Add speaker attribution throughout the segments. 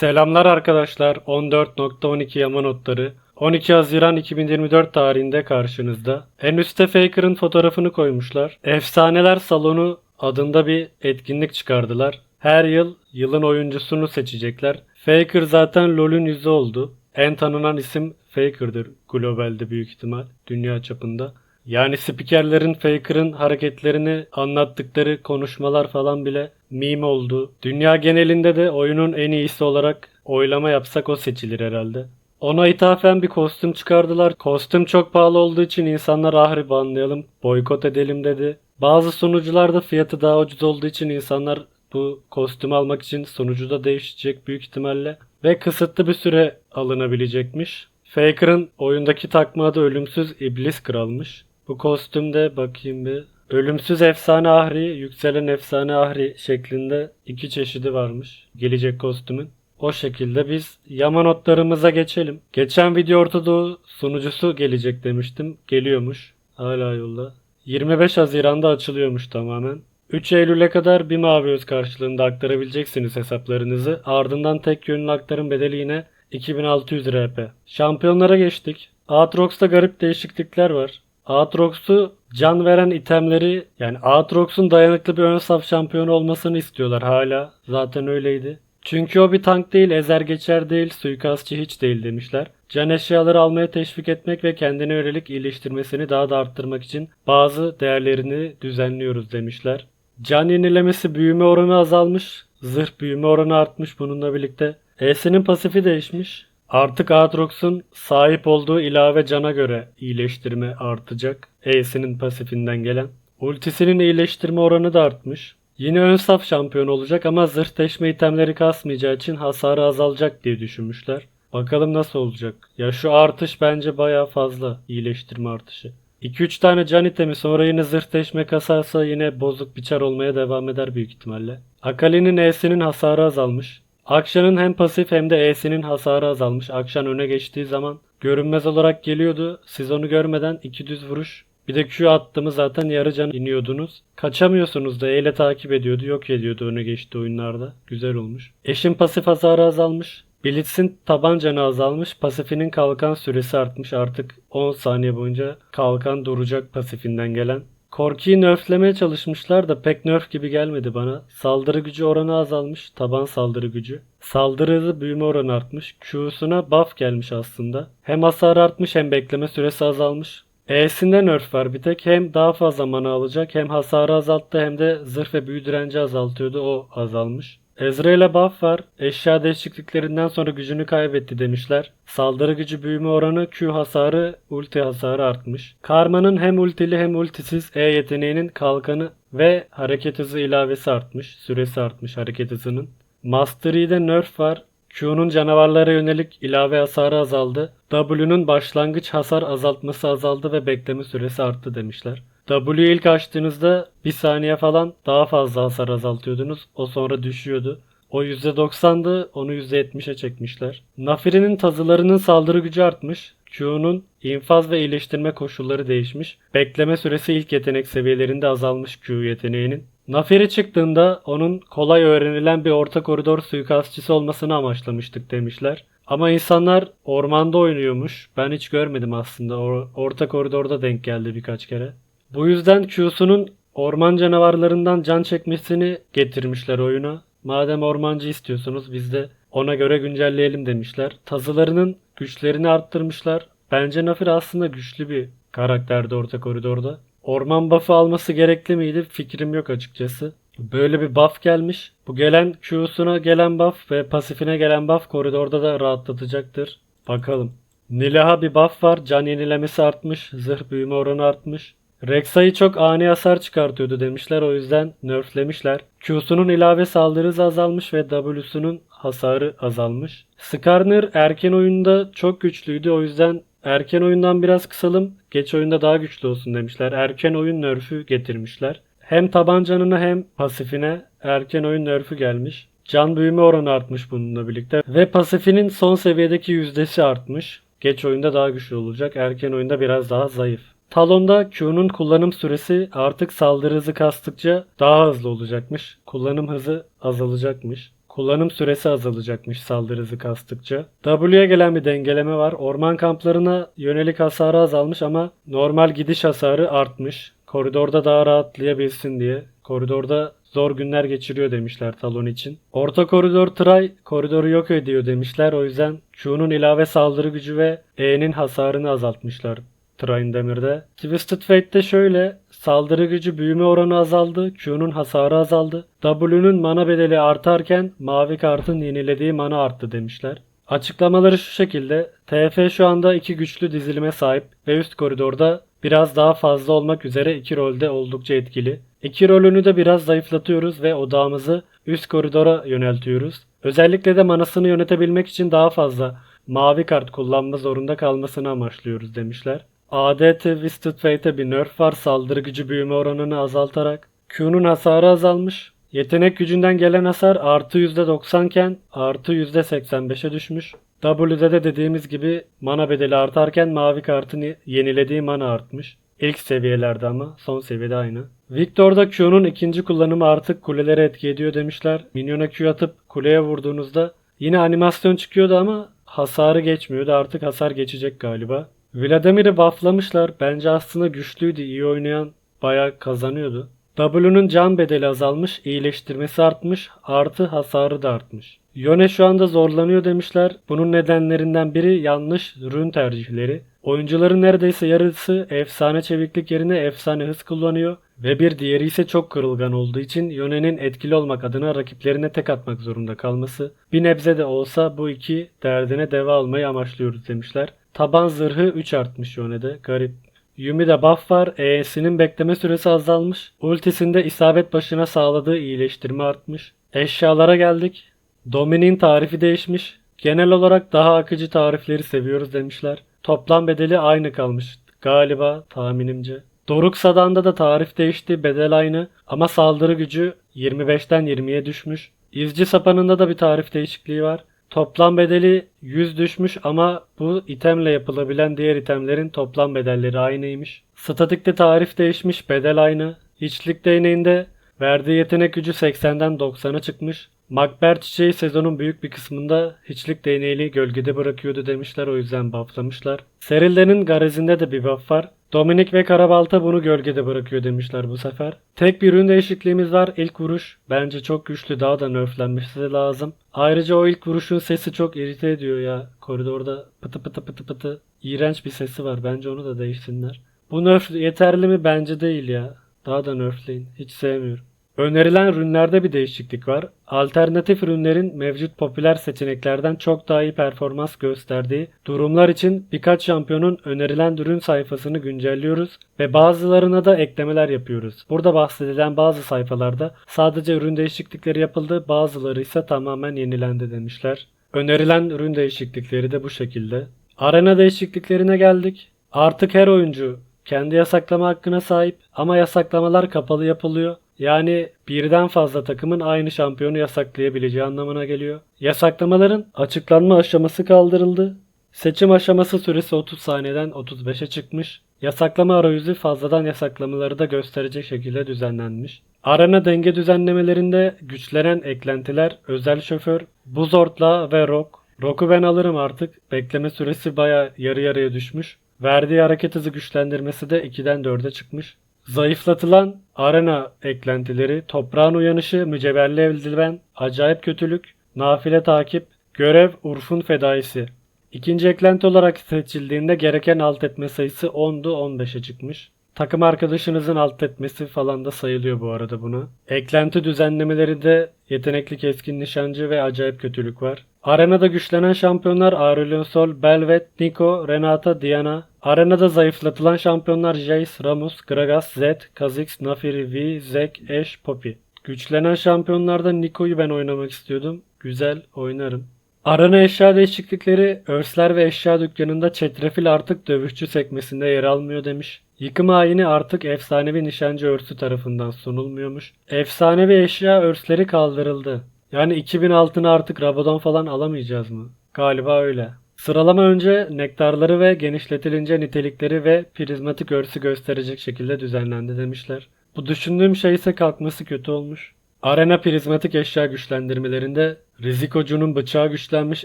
Speaker 1: Selamlar arkadaşlar. 14.12 yama notları. 12 Haziran 2024 tarihinde karşınızda. En üstte Faker'ın fotoğrafını koymuşlar. Efsaneler Salonu adında bir etkinlik çıkardılar. Her yıl yılın oyuncusunu seçecekler. Faker zaten LoL'ün yüzü oldu. En tanınan isim Faker'dır globalde büyük ihtimal dünya çapında. Yani spikerlerin Faker'ın hareketlerini anlattıkları konuşmalar falan bile meme oldu. Dünya genelinde de oyunun en iyisi olarak oylama yapsak o seçilir herhalde. Ona ithafen bir kostüm çıkardılar. Kostüm çok pahalı olduğu için insanlar ahri banlayalım, boykot edelim dedi. Bazı sunucular da fiyatı daha ucuz olduğu için insanlar bu kostüm almak için sunucu da değişecek büyük ihtimalle. Ve kısıtlı bir süre alınabilecekmiş. Faker'ın oyundaki takma adı Ölümsüz İblis Kral'mış. Bu kostümde bakayım bir. Ölümsüz Efsane Ahri, Yükselen Efsane Ahri şeklinde iki çeşidi varmış. Gelecek kostümün. O şekilde biz yama notlarımıza geçelim. Geçen video Orta Doğu sunucusu gelecek demiştim. Geliyormuş. Hala yolda. 25 Haziran'da açılıyormuş tamamen. 3 Eylül'e kadar bir mavi öz karşılığında aktarabileceksiniz hesaplarınızı. Ardından tek yönlü aktarım bedeli yine 2600 RP. Şampiyonlara geçtik. Aatrox'ta garip değişiklikler var. Aatrox'u can veren itemleri yani Aatrox'un dayanıklı bir ön saf şampiyonu olmasını istiyorlar hala. Zaten öyleydi. Çünkü o bir tank değil, ezer geçer değil, suikastçı hiç değil demişler. Can eşyaları almaya teşvik etmek ve kendine yönelik iyileştirmesini daha da arttırmak için bazı değerlerini düzenliyoruz demişler. Can yenilemesi büyüme oranı azalmış, zırh büyüme oranı artmış bununla birlikte. E'sinin pasifi değişmiş. Artık Aatrox'un sahip olduğu ilave cana göre iyileştirme artacak. E'sinin pasifinden gelen. Ultisinin iyileştirme oranı da artmış. Yine ön saf şampiyon olacak ama zırh deşme itemleri kasmayacağı için hasarı azalacak diye düşünmüşler. Bakalım nasıl olacak. Ya şu artış bence baya fazla iyileştirme artışı. 2-3 tane can itemi sonra yine zırh deşme kasarsa yine bozuk biçer olmaya devam eder büyük ihtimalle. Akali'nin E'sinin hasarı azalmış. Akşan'ın hem pasif hem de E'sinin hasarı azalmış. Akşan öne geçtiği zaman görünmez olarak geliyordu. Siz onu görmeden iki düz vuruş. Bir de Q attığımı zaten yarı can iniyordunuz. Kaçamıyorsunuz da E ile takip ediyordu. Yok ediyordu öne geçti oyunlarda. Güzel olmuş. Eşin pasif hasarı azalmış. Blitz'in taban canı azalmış. Pasifinin kalkan süresi artmış. Artık 10 saniye boyunca kalkan duracak pasifinden gelen. Korki'yi nerflemeye çalışmışlar da pek nerf gibi gelmedi bana. Saldırı gücü oranı azalmış. Taban saldırı gücü. Saldırı hızı büyüme oranı artmış. Q'suna buff gelmiş aslında. Hem hasar artmış hem bekleme süresi azalmış. E'sinde nerf var bir tek. Hem daha fazla mana alacak hem hasarı azalttı hem de zırh ve büyü direnci azaltıyordu. O azalmış. Ezreal'e buff var. Eşya değişikliklerinden sonra gücünü kaybetti demişler. Saldırı gücü büyüme oranı, Q hasarı, ulti hasarı artmış. Karma'nın hem ultili hem ultisiz E yeteneğinin kalkanı ve hareket hızı ilavesi artmış. Süresi artmış hareket hızının. Master Yi'de nerf var. Q'nun canavarlara yönelik ilave hasarı azaldı. W'nun başlangıç hasar azaltması azaldı ve bekleme süresi arttı demişler. W'yu ilk açtığınızda bir saniye falan daha fazla hasar azaltıyordunuz. O sonra düşüyordu. O %90'dı onu %70'e çekmişler. Nafiri'nin tazılarının saldırı gücü artmış. Q'nun infaz ve iyileştirme koşulları değişmiş. Bekleme süresi ilk yetenek seviyelerinde azalmış Q yeteneğinin. Nafiri çıktığında onun kolay öğrenilen bir orta koridor suikastçısı olmasını amaçlamıştık demişler. Ama insanlar ormanda oynuyormuş. Ben hiç görmedim aslında. O, orta koridorda denk geldi birkaç kere. Bu yüzden Q'sunun orman canavarlarından can çekmesini getirmişler oyuna. Madem ormancı istiyorsunuz biz de ona göre güncelleyelim demişler. Tazılarının güçlerini arttırmışlar. Bence Nafir aslında güçlü bir karakterdi orta koridorda. Orman buff'ı alması gerekli miydi? Fikrim yok açıkçası. Böyle bir buff gelmiş. Bu gelen Q'suna gelen buff ve pasifine gelen buff koridorda da rahatlatacaktır. Bakalım. Nilah'a bir buff var. Can yenilemesi artmış. Zırh büyüme oranı artmış. Rek'Sai çok ani hasar çıkartıyordu demişler o yüzden nerflemişler. Q'sunun ilave saldırı hızı azalmış ve W'sunun hasarı azalmış. Skarner erken oyunda çok güçlüydü o yüzden erken oyundan biraz kısalım geç oyunda daha güçlü olsun demişler. Erken oyun nerfü getirmişler. Hem tabancanına hem pasifine erken oyun nerfü gelmiş. Can büyüme oranı artmış bununla birlikte. Ve pasifinin son seviyedeki yüzdesi artmış. Geç oyunda daha güçlü olacak. Erken oyunda biraz daha zayıf. Talon'da Q'nun kullanım süresi artık saldırı hızı kastıkça daha hızlı olacakmış. Kullanım hızı azalacakmış. kullanım süresi azalacakmış saldırı hızı kastıkça. W'ye gelen bir dengeleme var. Orman kamplarına yönelik hasarı azalmış ama normal gidiş hasarı artmış. Koridorda daha rahatlayabilsin diye. Koridorda zor günler geçiriyor demişler Talon için. Orta koridor Tray koridoru yok ediyor demişler. O yüzden Q'nun ilave saldırı gücü ve E'nin hasarını azaltmışlar Trine Demir'de. Twisted Fate'de şöyle saldırı gücü büyüme oranı azaldı, Q'nun hasarı azaldı. W'nun mana bedeli artarken mavi kartın yenilediği mana arttı demişler. Açıklamaları şu şekilde. TF şu anda iki güçlü dizilime sahip ve üst koridorda biraz daha fazla olmak üzere iki rolde oldukça etkili. İki rolünü de biraz zayıflatıyoruz ve odağımızı üst koridora yöneltiyoruz. Özellikle de manasını yönetebilmek için daha fazla mavi kart kullanma zorunda kalmasını amaçlıyoruz demişler. ADT Twisted Fate'e bir nerf var saldırı gücü büyüme oranını azaltarak. Q'nun hasarı azalmış. Yetenek gücünden gelen hasar artı %90 iken artı %85'e düşmüş. W'de de dediğimiz gibi mana bedeli artarken mavi kartın yenilediği mana artmış. İlk seviyelerde ama son seviyede aynı. Victor'da Q'nun ikinci kullanımı artık kulelere etki ediyor demişler. Minyona Q atıp kuleye vurduğunuzda yine animasyon çıkıyordu ama hasarı geçmiyordu. Artık hasar geçecek galiba. Vladimir'i bufflamışlar. Bence aslında güçlüydü. iyi oynayan bayağı kazanıyordu. W'nun can bedeli azalmış, iyileştirmesi artmış, artı hasarı da artmış. Yone şu anda zorlanıyor demişler. Bunun nedenlerinden biri yanlış rün tercihleri. Oyuncuların neredeyse yarısı efsane çeviklik yerine efsane hız kullanıyor ve bir diğeri ise çok kırılgan olduğu için Yone'nin etkili olmak adına rakiplerine tek atmak zorunda kalması. Bir nebze de olsa bu iki derdine deva almayı amaçlıyoruz demişler. Taban zırhı 3 artmış Yone'de. Garip. Yumi'de buff var. E'sinin bekleme süresi azalmış. Ultisinde isabet başına sağladığı iyileştirme artmış. Eşyalara geldik. Dominik'in tarifi değişmiş. Genel olarak daha akıcı tarifleri seviyoruz demişler. Toplam bedeli aynı kalmış. Galiba tahminimce. Doruk Sadan'da da tarif değişti. Bedel aynı. Ama saldırı gücü 25'ten 20'ye düşmüş. İzci sapanında da bir tarif değişikliği var. Toplam bedeli 100 düşmüş ama bu itemle yapılabilen diğer itemlerin toplam bedelleri aynıymış. Statikte tarif değişmiş, bedel aynı. İçlik değneğinde verdiği yetenek gücü 80'den 90'a çıkmış. Makber çiçeği sezonun büyük bir kısmında hiçlik değneğiyle gölgede bırakıyordu demişler o yüzden bufflamışlar. Serilde'nin garezinde de bir buff var. Dominik ve Karabalta bunu gölgede bırakıyor demişler bu sefer. Tek bir ürün değişikliğimiz var. İlk vuruş bence çok güçlü daha da nerflenmesi lazım. Ayrıca o ilk vuruşun sesi çok irite ediyor ya. Koridorda pıtı pıtı pıtı pıtı. İğrenç bir sesi var. Bence onu da değişsinler. Bu nerf yeterli mi? Bence değil ya. Daha da nerfleyin. Hiç sevmiyorum. Önerilen ürünlerde bir değişiklik var. Alternatif ürünlerin mevcut popüler seçeneklerden çok daha iyi performans gösterdiği durumlar için birkaç şampiyonun önerilen ürün sayfasını güncelliyoruz ve bazılarına da eklemeler yapıyoruz. Burada bahsedilen bazı sayfalarda sadece ürün değişiklikleri yapıldı, bazıları ise tamamen yenilendi demişler. Önerilen ürün değişiklikleri de bu şekilde. Arena değişikliklerine geldik. Artık her oyuncu kendi yasaklama hakkına sahip ama yasaklamalar kapalı yapılıyor. Yani birden fazla takımın aynı şampiyonu yasaklayabileceği anlamına geliyor. Yasaklamaların açıklanma aşaması kaldırıldı. Seçim aşaması süresi 30 saniyeden 35'e çıkmış. Yasaklama arayüzü fazladan yasaklamaları da gösterecek şekilde düzenlenmiş. Arena denge düzenlemelerinde güçlenen eklentiler, özel şoför, buz ortlağı ve rock. Rock'u ben alırım artık. Bekleme süresi baya yarı yarıya düşmüş. Verdiği hareket hızı güçlendirmesi de 2'den 4'e çıkmış. Zayıflatılan arena eklentileri, toprağın uyanışı, mücevherli eldiven, acayip kötülük, nafile takip, görev Urf'un fedaisi. İkinci eklenti olarak seçildiğinde gereken alt etme sayısı 10'du 15'e çıkmış. Takım arkadaşınızın alt etmesi falan da sayılıyor bu arada buna. Eklenti düzenlemeleri de yetenekli keskin nişancı ve acayip kötülük var. Arenada güçlenen şampiyonlar Aurelion Sol, Belvet, Nico, Renata, Diana. Arenada zayıflatılan şampiyonlar Jace, Ramus, Gragas, Zed, Kha'Zix, Naafiri, V, Zek, Ashe, Poppy. Güçlenen şampiyonlarda Nico'yu ben oynamak istiyordum. Güzel oynarım. Arena eşya değişiklikleri, örsler ve eşya dükkanında çetrefil artık dövüşçü sekmesinde yer almıyor demiş. Yıkım ayini artık efsanevi nişancı örsü tarafından sunulmuyormuş. Efsanevi eşya örsleri kaldırıldı. Yani 2000 altını artık Rabadon falan alamayacağız mı? Galiba öyle. Sıralama önce nektarları ve genişletilince nitelikleri ve prizmatik örsü gösterecek şekilde düzenlendi demişler. Bu düşündüğüm şey ise kalkması kötü olmuş. Arena prizmatik eşya güçlendirmelerinde Rizikocu'nun bıçağı güçlenmiş,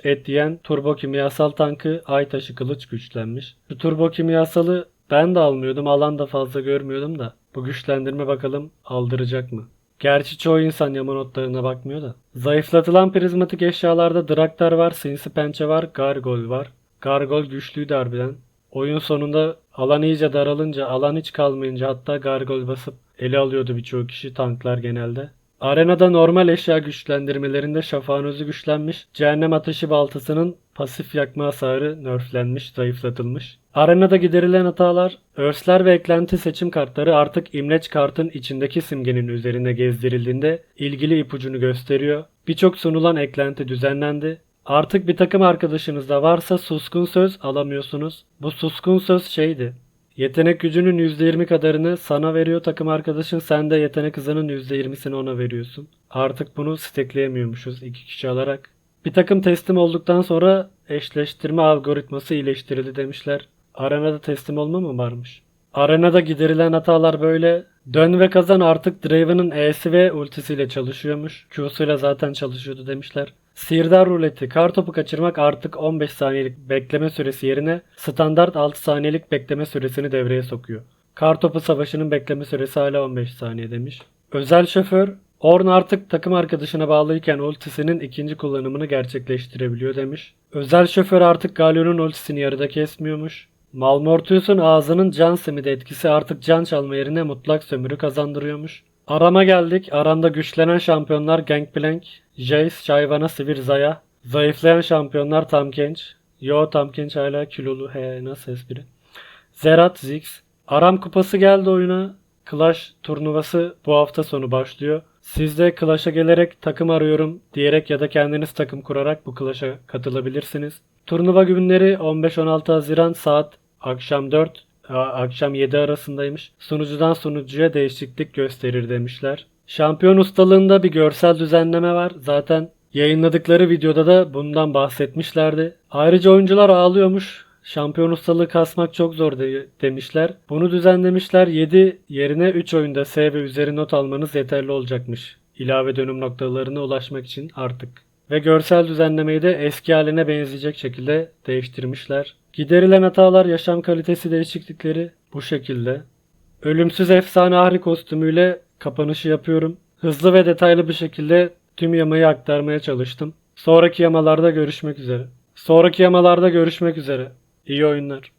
Speaker 1: et yiyen turbo kimyasal tankı ay taşı kılıç güçlenmiş. Bu turbo kimyasalı ben de almıyordum, alan da fazla görmüyordum da. Bu güçlendirme bakalım aldıracak mı? Gerçi çoğu insan yama notlarına bakmıyor da. Zayıflatılan prizmatik eşyalarda Draktar var, Sinsi Pençe var, Gargol var. Gargol güçlüydü harbiden. Oyun sonunda alan iyice daralınca, alan hiç kalmayınca hatta Gargol basıp ele alıyordu birçok kişi tanklar genelde. Arenada normal eşya güçlendirmelerinde şafağın özü güçlenmiş, cehennem ateşi baltasının pasif yakma hasarı nerflenmiş, zayıflatılmış. Arenada giderilen hatalar, örsler ve eklenti seçim kartları artık imleç kartın içindeki simgenin üzerine gezdirildiğinde ilgili ipucunu gösteriyor. Birçok sunulan eklenti düzenlendi. Artık bir takım arkadaşınızda varsa suskun söz alamıyorsunuz. Bu suskun söz şeydi. Yetenek gücünün %20 kadarını sana veriyor takım arkadaşın. Sen de yetenek hızının %20'sini ona veriyorsun. Artık bunu stekleyemiyormuşuz iki kişi alarak. Bir takım teslim olduktan sonra eşleştirme algoritması iyileştirildi demişler. Arenada teslim olma mı varmış? Arenada giderilen hatalar böyle. Dön ve kazan artık Draven'ın E'si ve ultisiyle çalışıyormuş. Q'suyla zaten çalışıyordu demişler. Sihirdar ruleti. Kartopu kaçırmak artık 15 saniyelik bekleme süresi yerine standart 6 saniyelik bekleme süresini devreye sokuyor. Kartopu savaşının bekleme süresi hala 15 saniye demiş. Özel şoför. Orn artık takım arkadaşına bağlıyken ultisinin ikinci kullanımını gerçekleştirebiliyor demiş. Özel şoför artık Galio'nun ultisini yarıda kesmiyormuş. Malmortius'un ağzının can simidi etkisi artık can çalma yerine mutlak sömürü kazandırıyormuş. Arama geldik. Aramda güçlenen şampiyonlar Gangplank, Jace, Shyvana, Sivir, Zaya. Zayıflayan şampiyonlar Tamkench. Yo Tamkench hala kilolu. He nasıl espri. Zerat, Ziggs. Aram kupası geldi oyuna. Clash turnuvası bu hafta sonu başlıyor. Siz de Clash'a gelerek takım arıyorum diyerek ya da kendiniz takım kurarak bu Clash'a katılabilirsiniz. Turnuva günleri 15-16 Haziran saat akşam 4 a- akşam 7 arasındaymış. Sunucudan sunucuya değişiklik gösterir demişler. Şampiyon ustalığında bir görsel düzenleme var. Zaten yayınladıkları videoda da bundan bahsetmişlerdi. Ayrıca oyuncular ağlıyormuş. Şampiyon ustalığı kasmak çok zor de- demişler. Bunu düzenlemişler. 7 yerine 3 oyunda S ve üzeri not almanız yeterli olacakmış. İlave dönüm noktalarına ulaşmak için artık. Ve görsel düzenlemeyi de eski haline benzeyecek şekilde değiştirmişler. Giderilen hatalar, yaşam kalitesi değişiklikleri bu şekilde. Ölümsüz efsane ahri kostümüyle kapanışı yapıyorum. Hızlı ve detaylı bir şekilde tüm yamayı aktarmaya çalıştım. Sonraki yamalarda görüşmek üzere. Sonraki yamalarda görüşmek üzere. İyi oyunlar.